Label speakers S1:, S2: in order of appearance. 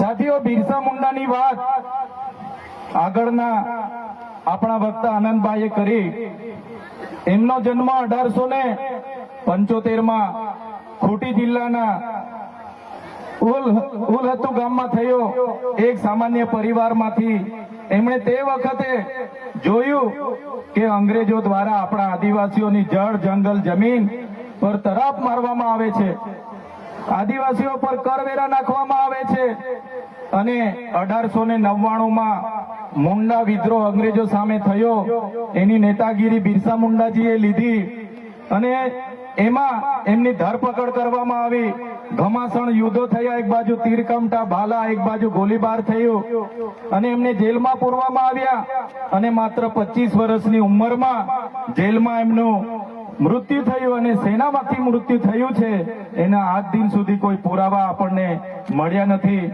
S1: સાથીઓ, બિરસા મુંડાની વાત આગળના આપણા વક્તા આનંદભાઈએ કરી. એમનો જન્મ અઢારસો ને પંચોતેરમાં ખૂટી જિલ્લાના ઉલ ઉલહતુ ગામમાં થયો. એક સામાન્ય પરિવારમાંથી એમણે તે વખતે જોયું કે અંગ્રેજો દ્વારા આપણા આદિવાસીઓની જળ, જંગલ, જમીન પર તરાપ મારવામાં આવે છે. આદિવાસીઓ પર કરવેરા નાખવામાં આવે છે. અને અઢારસો ને નવ્વાણુંમાં મુંડા વિદ્રોહ અંગ્રેજો સામે થયો. એની નેતાગીરી બિરસા મુંડાજીએ લીધી. અને એમાં એમની ધરપકડ કરવામાં આવી. ઘમાસણ યુદ્ધો થયા, એક બાજુ તીરકમટા ભાલા એક બાજુ ગોલીબાર થયું. અને એમને જેલમાં પૂરવામાં આવ્યા. અને માત્ર પચીસ વર્ષની ઉંમરમાં જેલમાં એમનું મૃત્યુ થયું અને સેનામાંથી મૃત્યુ થયું છે. એના આજ દિન સુધી કોઈ પુરાવા આપણને મળ્યા નથી.